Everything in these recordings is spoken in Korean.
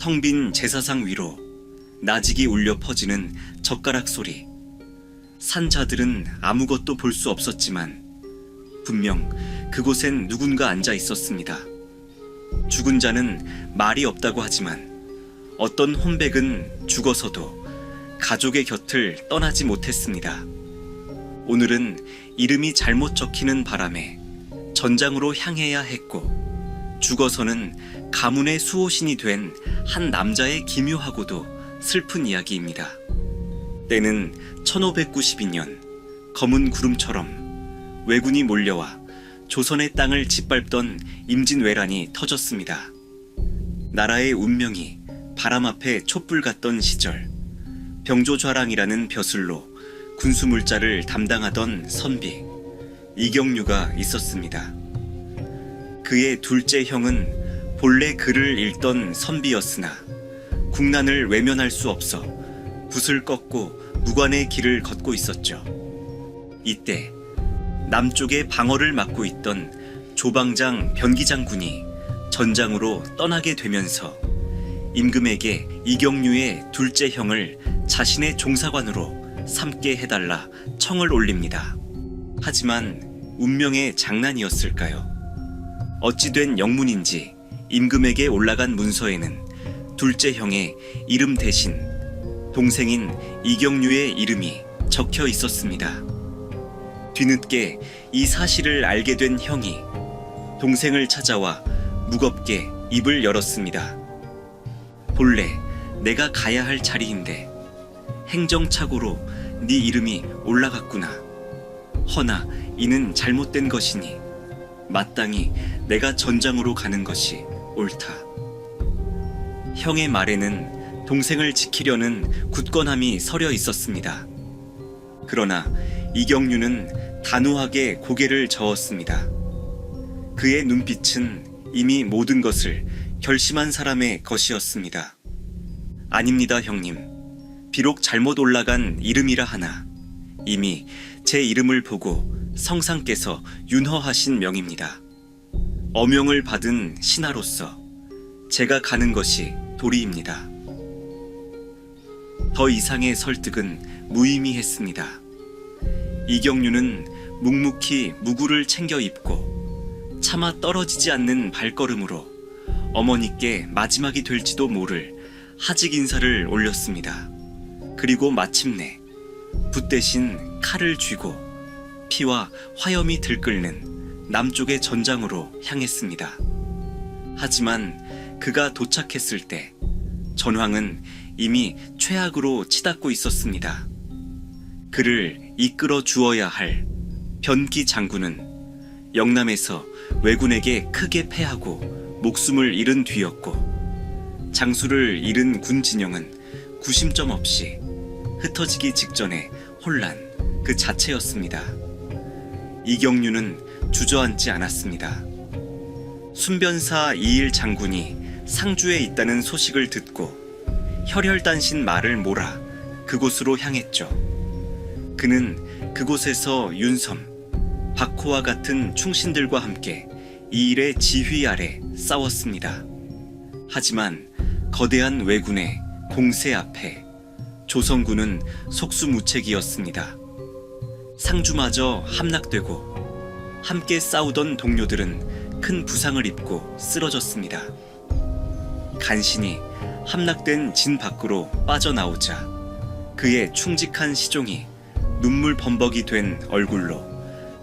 텅 빈 제사상 위로 나직이 울려 퍼지는 젓가락 소리. 산자들은 아무것도 볼 수 없었지만 분명 그곳엔 누군가 앉아 있었습니다. 죽은 자는 말이 없다고 하지만 어떤 혼백은 죽어서도 가족의 곁을 떠나지 못했습니다. 오늘은 이름이 잘못 적히는 바람에 전장으로 향해야 했고 죽어서는 가문의 수호신이 된 한 남자의 기묘하고도 슬픈 이야기입니다. 때는 1592년 검은 구름처럼 왜군이 몰려와 조선의 땅을 짓밟던 임진왜란이 터졌습니다. 나라의 운명이 바람 앞에 촛불 같던 시절 병조좌랑이라는 벼슬로 군수물자를 담당하던 선비 이경류가 있었습니다. 그의 둘째 형은 본래 글을 읽던 선비였으나 국난을 외면할 수 없어 붓을 꺾고 무관의 길을 걷고 있었죠. 이때 남쪽의 방어를 맡고 있던 조방장 변기장군이 전장으로 떠나게 되면서 임금에게 이경류의 둘째 형을 자신의 종사관으로 삼게 해달라 청을 올립니다. 하지만 운명의 장난이었을까요? 어찌된 영문인지 임금에게 올라간 문서에는 둘째 형의 이름 대신 동생인 이경류의 이름이 적혀 있었습니다. 뒤늦게 이 사실을 알게 된 형이 동생을 찾아와 무겁게 입을 열었습니다. 본래 내가 가야 할 자리인데 행정착오로 네 이름이 올라갔구나. 허나 이는 잘못된 것이니 마땅히 내가 전장으로 가는 것이 옳다. 형의 말에는 동생을 지키려는 굳건함이 서려 있었습니다. 그러나 이경류는 단호하게 고개를 저었습니다. 그의 눈빛은 이미 모든 것을 결심한 사람의 것이었습니다. 아닙니다, 형님. 비록 잘못 올라간 이름이라 하나 이미 제 이름을 보고 성상께서 윤허하신 명입니다. 어명을 받은 신하로서 제가 가는 것이 도리입니다. 더 이상의 설득은 무의미했습니다. 이경류는 묵묵히 무구를 챙겨 입고 차마 떨어지지 않는 발걸음으로 어머니께 마지막이 될지도 모를 하직 인사를 올렸습니다. 그리고 마침내 붓 대신 칼을 쥐고 피와 화염이 들끓는 남쪽의 전장으로 향했습니다. 하지만 그가 도착했을 때 전황은 이미 최악으로 치닫고 있었습니다. 그를 이끌어 주어야 할 변기 장군은 영남에서 왜군에게 크게 패하고 목숨을 잃은 뒤였고 장수를 잃은 군 진영은 구심점 없이 흩어지기 직전의 혼란 그 자체였습니다. 이경류는 주저앉지 않았습니다. 순변사 이일 장군이 상주에 있다는 소식을 듣고 혈혈단신 말을 몰아 그곳으로 향했죠. 그는 그곳에서 윤섬, 박호와 같은 충신들과 함께 이 일의 지휘 아래 싸웠습니다. 하지만 거대한 왜군의 공세 앞에 조선군은 속수무책이었습니다. 상주마저 함락되고 함께 싸우던 동료들은 큰 부상을 입고 쓰러졌습니다. 간신히 함락된 진 밖으로 빠져나오자 그의 충직한 시종이 눈물 범벅이 된 얼굴로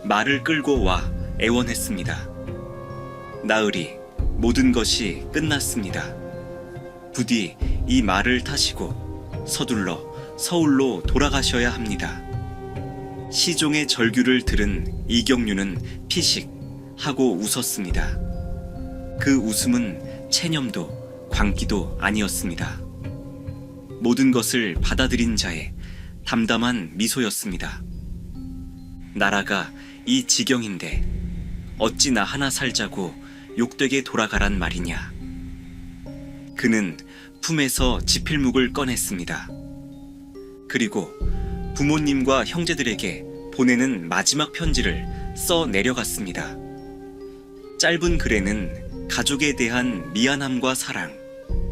말을 끌고 와 애원했습니다. 나으리 모든 것이 끝났습니다. 부디 이 말을 타시고 서둘러 서울로 돌아가셔야 합니다. 시종의 절규를 들은 이경류는 피식 하고 웃었습니다. 그 웃음은 체념도 광기도 아니었습니다. 모든 것을 받아들인 자의 담담한 미소였습니다. 나라가 이 지경인데 어찌 나 하나 살자고 욕되게 돌아가란 말이냐. 그는 품에서 지필묵을 꺼냈습니다. 그리고 부모님과 형제들에게 보내는 마지막 편지를 써 내려갔습니다. 짧은 글에는 가족에 대한 미안함과 사랑,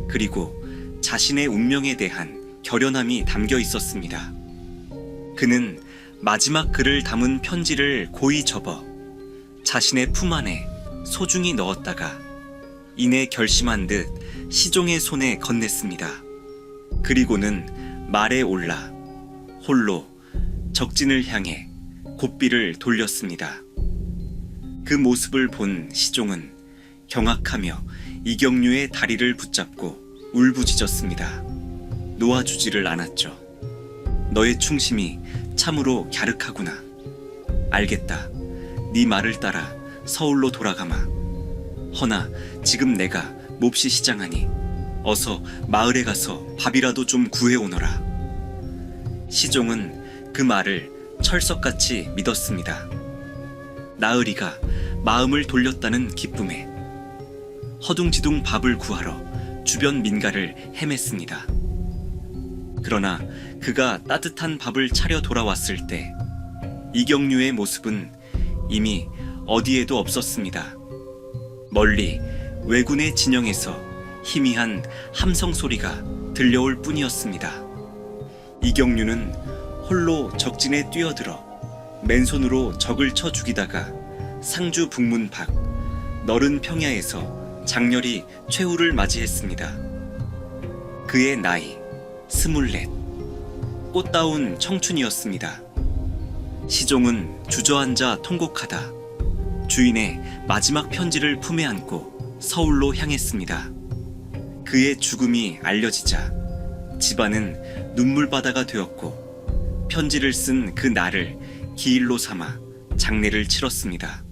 그리고 자신의 운명에 대한 결연함이 담겨 있었습니다. 그는 마지막 글을 담은 편지를 고이 접어 자신의 품 안에 소중히 넣었다가 이내 결심한 듯 시종의 손에 건넸습니다. 그리고는 말에 올라 홀로 적진을 향해 곱비를 돌렸습니다. 그 모습을 본 시종은 경악하며 이경류의 다리를 붙잡고 울부짖었습니다. 놓아주지를 않았죠. 너의 충심이 참으로 갸륵하구나. 알겠다. 네 말을 따라 서울로 돌아가마. 허나 지금 내가 몹시 시장하니 어서 마을에 가서 밥이라도 좀 구해오너라. 시종은 그 말을 철석같이 믿었습니다. 나으리가 마음을 돌렸다는 기쁨에 허둥지둥 밥을 구하러 주변 민가를 헤맸습니다. 그러나 그가 따뜻한 밥을 차려 돌아왔을 때 이경류의 모습은 이미 어디에도 없었습니다. 멀리 왜군의 진영에서 희미한 함성 소리가 들려올 뿐이었습니다. 이경류는 홀로 적진에 뛰어들어 맨손으로 적을 쳐 죽이다가 상주 북문 밖 너른 평야에서 장렬히 최후를 맞이했습니다. 그의 나이 스물넷 꽃다운 청춘이었습니다. 시종은 주저앉아 통곡하다 주인의 마지막 편지를 품에 안고 서울로 향했습니다. 그의 죽음이 알려지자 집안은 눈물바다가 되었고 편지를 쓴 그 날을 기일로 삼아 장례를 치렀습니다.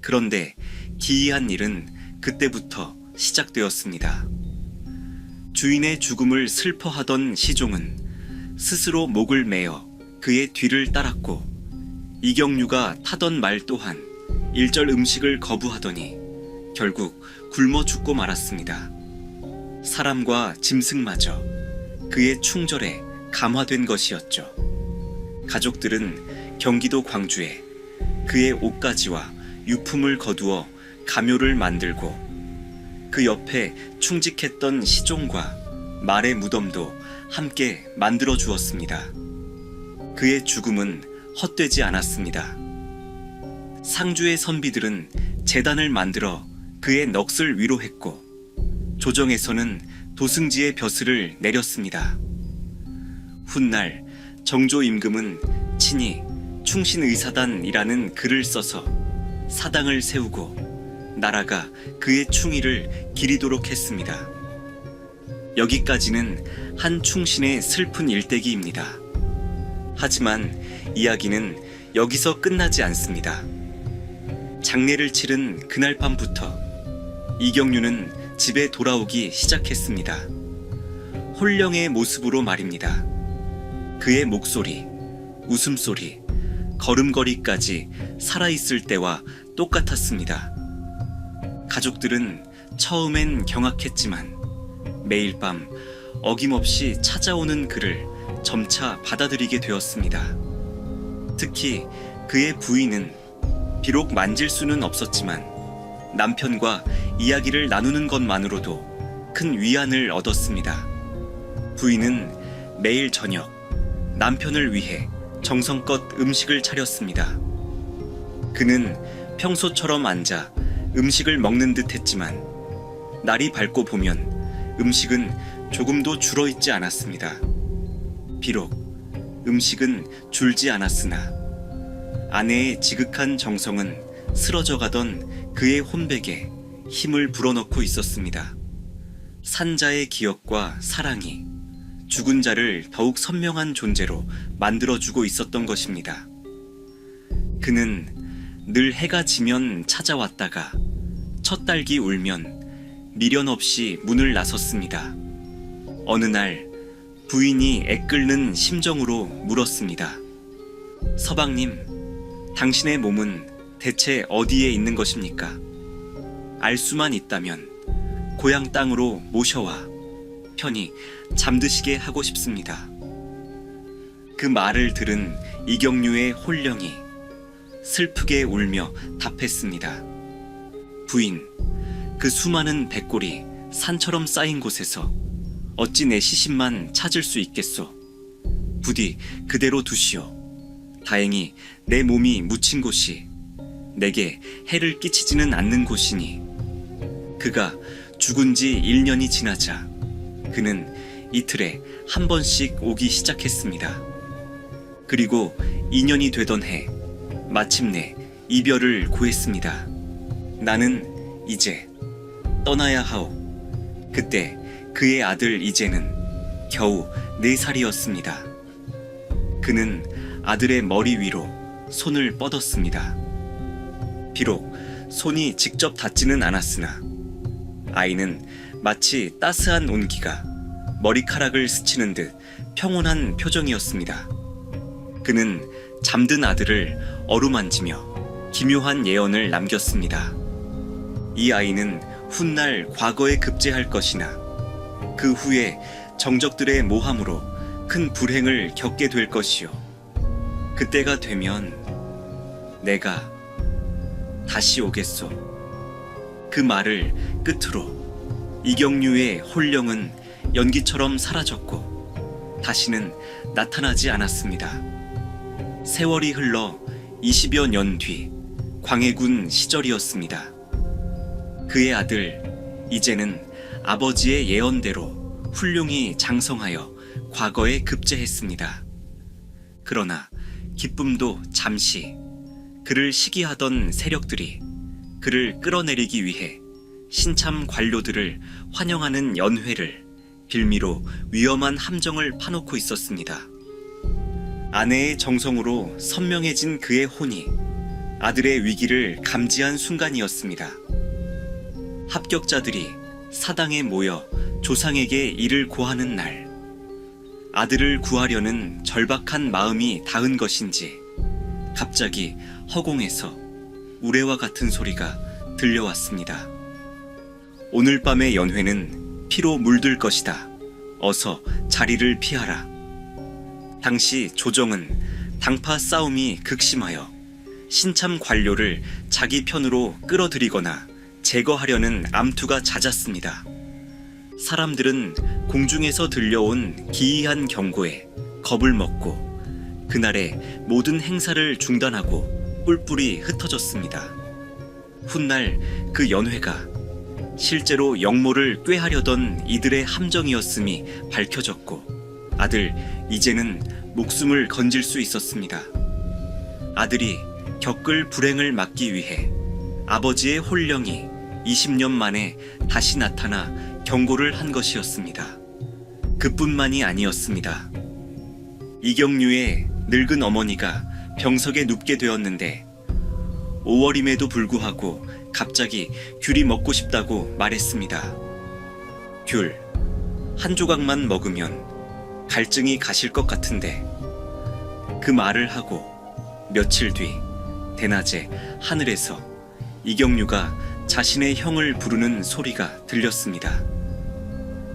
그런데 기이한 일은 그때부터 시작되었습니다. 주인의 죽음을 슬퍼하던 시종은 스스로 목을 매어 그의 뒤를 따랐고 이경류가 타던 말 또한 일절 음식을 거부하더니 결국 굶어 죽고 말았습니다. 사람과 짐승마저 그의 충절에 감화된 것이었죠. 가족들은 경기도 광주에 그의 옷가지와 유품을 거두어 가묘를 만들고 그 옆에 충직했던 시종과 말의 무덤도 함께 만들어 주었습니다. 그의 죽음은 헛되지 않았습니다. 상주의 선비들은 재단을 만들어 그의 넋을 위로했고 조정에서는 도승지의 벼슬을 내렸습니다. 훗날 정조 임금은 친히 충신의사단이라는 글을 써서 사당을 세우고 나라가 그의 충의를 기리도록 했습니다. 여기까지는 한 충신의 슬픈 일대기입니다. 하지만 이야기는 여기서 끝나지 않습니다. 장례를 치른 그날 밤부터 이경류는 집에 돌아오기 시작했습니다. 홀령의 모습으로 말입니다. 그의 목소리, 웃음소리, 걸음걸이까지 살아있을 때와 똑같았습니다. 가족들은 처음엔 경악했지만 매일 밤 어김없이 찾아오는 그를 점차 받아들이게 되었습니다. 특히 그의 부인은 비록 만질 수는 없었지만 남편과 이야기를 나누는 것만으로도 큰 위안을 얻었습니다. 부인은 매일 저녁 남편을 위해 정성껏 음식을 차렸습니다. 그는 평소처럼 앉아 음식을 먹는 듯 했지만 날이 밝고 보면 음식은 조금도 줄어 있지 않았습니다. 비록 음식은 줄지 않았으나 아내의 지극한 정성은 쓰러져 가던 그의 혼백에 힘을 불어넣고 있었습니다. 산자의 기억과 사랑이 죽은 자를 더욱 선명한 존재로 만들어주고 있었던 것입니다. 그는 늘 해가 지면 찾아왔다가 첫 딸기 울면 미련 없이 문을 나섰습니다. 어느 날 부인이 애끓는 심정으로 물었습니다. 서방님, 당신의 몸은 대체 어디에 있는 것입니까? 알 수만 있다면 고향 땅으로 모셔와 편히 잠드시게 하고 싶습니다. 그 말을 들은 이경류의 홀령이 슬프게 울며 답했습니다. 부인, 그 수많은 백골이 산처럼 쌓인 곳에서 어찌 내 시신만 찾을 수 있겠소. 부디 그대로 두시오. 다행히 내 몸이 묻힌 곳이 내게 해를 끼치지는 않는 곳이니 그가 죽은 지 1년이 지나자 그는 이틀에 한 번씩 오기 시작했습니다. 그리고 2년이 되던 해 마침내 이별을 구했습니다. 나는 이제 떠나야 하오. 그때 그의 아들 이제는 겨우 4살이었습니다. 그는 아들의 머리 위로 손을 뻗었습니다. 비록 손이 직접 닿지는 않았으나 아이는 마치 따스한 온기가 머리카락을 스치는 듯 평온한 표정이었습니다. 그는 잠든 아들을 어루만지며 기묘한 예언을 남겼습니다. 이 아이는 훗날 과거에 급제할 것이나 그 후에 정적들의 모함으로 큰 불행을 겪게 될 것이요. 그때가 되면 내가 다시 오겠소. 그 말을 끝으로 이경류의 홀령은 연기처럼 사라졌고 다시는 나타나지 않았습니다. 세월이 흘러 20여 년 뒤 광해군 시절이었습니다. 그의 아들 이제는 아버지의 예언대로 훌륭히 장성하여 과거에 급제했습니다. 그러나 기쁨도 잠시 그를 시기하던 세력들이 그를 끌어내리기 위해 신참 관료들을 환영하는 연회를 빌미로 위험한 함정을 파놓고 있었습니다. 아내의 정성으로 선명해진 그의 혼이 아들의 위기를 감지한 순간이었습니다. 합격자들이 사당에 모여 조상에게 이를 고하는 날, 아들을 구하려는 절박한 마음이 닿은 것인지, 갑자기 허공에서 우레와 같은 소리가 들려왔습니다. 오늘 밤의 연회는 피로 물들 것이다. 어서 자리를 피하라. 당시 조정은 당파 싸움이 극심하여 신참 관료를 자기 편으로 끌어들이거나 제거하려는 암투가 잦았습니다. 사람들은 공중에서 들려온 기이한 경고에 겁을 먹고 그날의 모든 행사를 중단하고 뿔뿔이 흩어졌습니다. 훗날 그 연회가 실제로 영모를 꾀하려던 이들의 함정이었음이 밝혀졌고 아들 이제는 목숨을 건질 수 있었습니다. 아들이 겪을 불행을 막기 위해 아버지의 홀령이 20년 만에 다시 나타나 경고를 한 것이었습니다. 그뿐만이 아니었습니다. 이경류의 늙은 어머니가 병석에 눕게 되었는데 5월임에도 불구하고 갑자기 귤이 먹고 싶다고 말했습니다. 귤, 한 조각만 먹으면 갈증이 가실 것 같은데 그 말을 하고 며칠 뒤 대낮에 하늘에서 이경류가 자신의 형을 부르는 소리가 들렸습니다.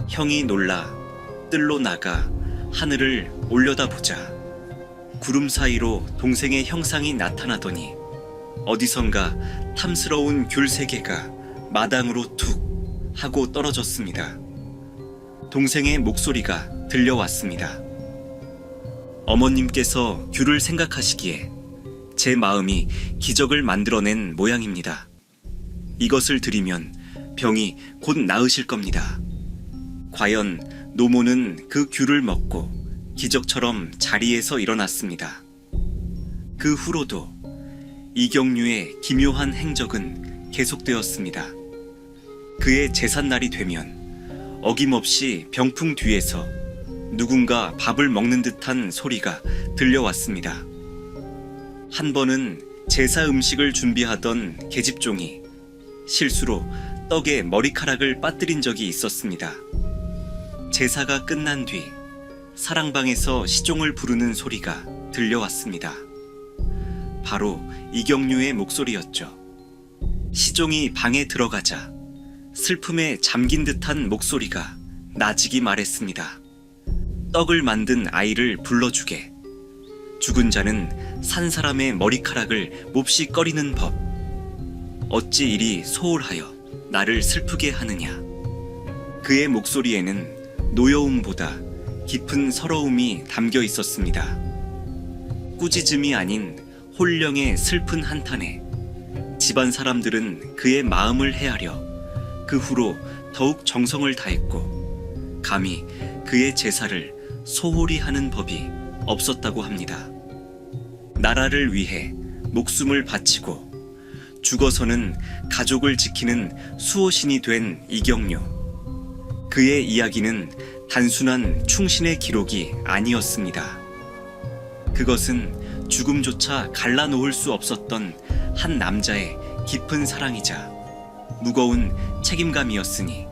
형이 놀라 뜰로 나가 하늘을 올려다보자 구름 사이로 동생의 형상이 나타나더니 어디선가 탐스러운 귤 세 개가 마당으로 툭 하고 떨어졌습니다. 동생의 목소리가 들려왔습니다. 어머님께서 귤을 생각하시기에 제 마음이 기적을 만들어낸 모양입니다. 이것을 드리면 병이 곧 나으실 겁니다. 과연 노모는 그 귤을 먹고 기적처럼 자리에서 일어났습니다. 그 후로도 이경류의 기묘한 행적은 계속되었습니다. 그의 제삿날이 되면 어김없이 병풍 뒤에서 누군가 밥을 먹는 듯한 소리가 들려왔습니다. 한 번은 제사 음식을 준비하던 계집종이 실수로 떡에 머리카락을 빠뜨린 적이 있었습니다. 제사가 끝난 뒤 사랑방에서 시종을 부르는 소리가 들려왔습니다. 바로 이경류의 목소리였죠. 시종이 방에 들어가자 슬픔에 잠긴 듯한 목소리가 나지기 말했습니다. 떡을 만든 아이를 불러주게. 죽은 자는 산 사람의 머리카락을 몹시 꺼리는 법. 어찌 이리 소홀하여 나를 슬프게 하느냐. 그의 목소리에는 노여움보다 깊은 서러움이 담겨 있었습니다. 꾸짖음이 아닌 홀령의 슬픈 한탄에 집안 사람들은 그의 마음을 헤아려 그 후로 더욱 정성을 다했고 감히 그의 제사를 소홀히 하는 법이 없었다고 합니다. 나라를 위해 목숨을 바치고 죽어서는 가족을 지키는 수호신이 된 이경료. 그의 이야기는 단순한 충신의 기록이 아니었습니다. 그것은 죽음조차 갈라놓을 수 없었던 한 남자의 깊은 사랑이자 무거운 책임감이었으니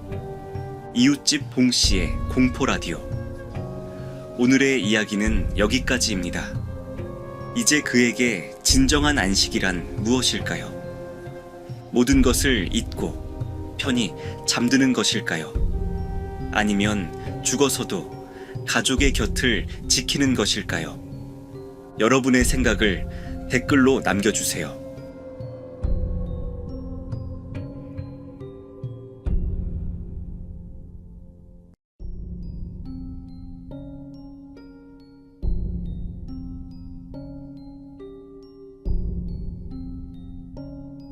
이웃집 봉 씨의 공포 라디오. 오늘의 이야기는 여기까지입니다. 이제 그에게 진정한 안식이란 무엇일까요? 모든 것을 잊고 편히 잠드는 것일까요? 아니면 죽어서도 가족의 곁을 지키는 것일까요? 여러분의 생각을 댓글로 남겨주세요.